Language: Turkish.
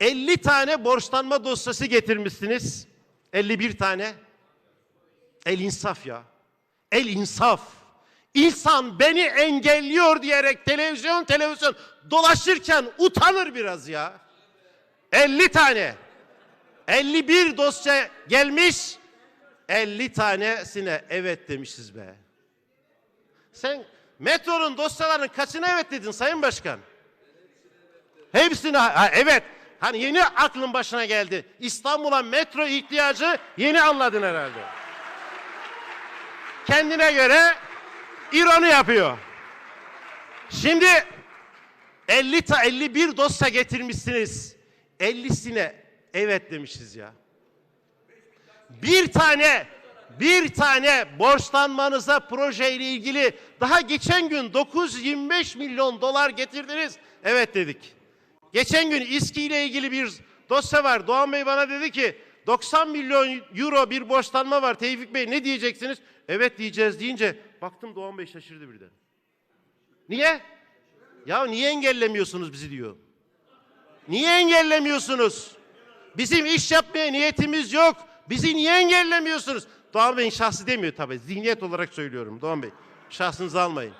50 tane borçlanma dosyası getirmişsiniz. 51 tane. El insaf ya. El insaf. İnsan beni engelliyor diyerek televizyon televizyon dolaşırken utanır biraz ya. 50 tane. 51 dosya gelmiş. 50 tanesine evet demişiz be. Sen metronun dosyalarının kaçına evet dedin Sayın Başkan? Hepsine ha, evet. Hani yeni aklın başına geldi. İstanbul'a metro ihtiyacı yeni anladın herhalde. Kendine göre ironi yapıyor. Şimdi 50 ta 51 dosya getirmişsiniz. 50'sine evet demişiz ya. Bir tane bir tane borçlanmanıza projeyle ilgili daha geçen gün 925 milyon dolar getirdiniz. Evet dedik. Geçen gün İSKİ ile ilgili bir dosya var. Doğan Bey bana dedi ki 90 milyon euro bir borçlanma var. Tevfik Bey ne diyeceksiniz? Evet diyeceğiz deyince baktım Doğan Bey şaşırdı birden. Niye? Ya niye engellemiyorsunuz bizi diyor. Niye engellemiyorsunuz? Bizim iş yapmaya niyetimiz yok. Bizi niye engellemiyorsunuz? Doğan Bey'in şahsı demiyor tabii. Zihniyet olarak söylüyorum Doğan Bey. Şahsınızı almayın.